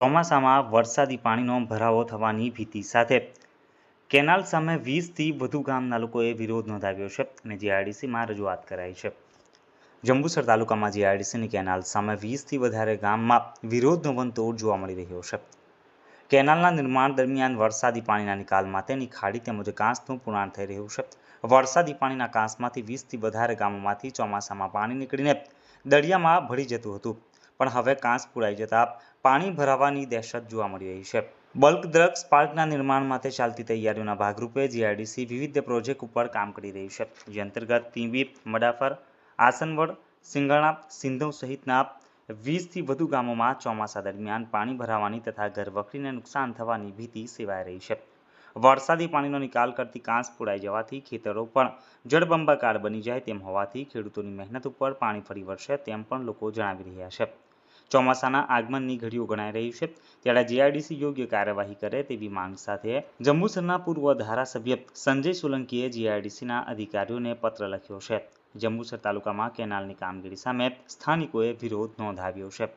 ચોમાસામાં વરસાદી પાણીનો ભરાવો થવાની ભીતિ સાથે કેનાલ સામે વીસથી વધુ ગામના લોકોએ વિરોધ નોંધાવ્યો છે અને જીઆઈડીસીમાં રજૂઆત કરાઈ છે. જંબુસર તાલુકામાં જીઆઈડીસીની કેનાલ સામે વીસથી વધારે ગામમાં વિરોધનો વંતોળ જોવા મળી રહ્યો છે. કેનાલના નિર્માણ દરમિયાન વરસાદી પાણીના નિકાલ માટેની ખાડી તેમજ કાંસનું પુરાણ થઈ રહ્યું છે. વરસાદી પાણીના કાંસમાંથી વીસથી વધારે ગામોમાંથી ચોમાસામાં પાણી નીકળીને દરિયામાં ભળી જતું હતું. પણ હવે કાંસ પુરાઈ જતા પાણી ભરાવાની દહેશત જોવા મળી રહી છે. બલ્ક ડ્રગ્સ પાર્કના નિર્માણ માટે ચાલતી તૈયારીઓના ભાગરૂપે જીઆઈડીસી વિવિધ પ્રોજેક્ટ ઉપર કામ કરી રહી છે. જે અંતર્ગત ટીબી, મડાફર, આસનવડ સિંગણા સિંધવ સહિતના વીસથી વધુ ગામોમાં ચોમાસા દરમિયાન પાણી ભરાવાની તથા ઘરવખરીને નુકસાન થવાની ભીતિ સેવાઈ રહી છે. વરસાદી પાણીનો નિકાલ કરતી કાંસ પુરાઈ જવાથી ખેતરો પણ જળબંબાકાર બની જાય તેમ હોવાથી ખેડૂતોની મહેનત ઉપર પાણી ફરી વળશે તેમ પણ લોકો જણાવી રહ્યા છે. ચોમાસાના આગમનની ઘડીઓ ગણાઈ રહી છે. ત્યારે જીઆઈડીસી યોગ્ય કાર્યવાહી કરે તેવી માંગ સાથે જંબુસરના પૂર્વ ધારાસભ્ય સંજય સોલંકીએ જીઆઈડીસીના અધિકારીઓને પત્ર લખ્યો છે. જંબુસર તાલુકામાં કેનાલની કામગીરી સામે સ્થાનિકોએ વિરોધ નોંધાવ્યો છે.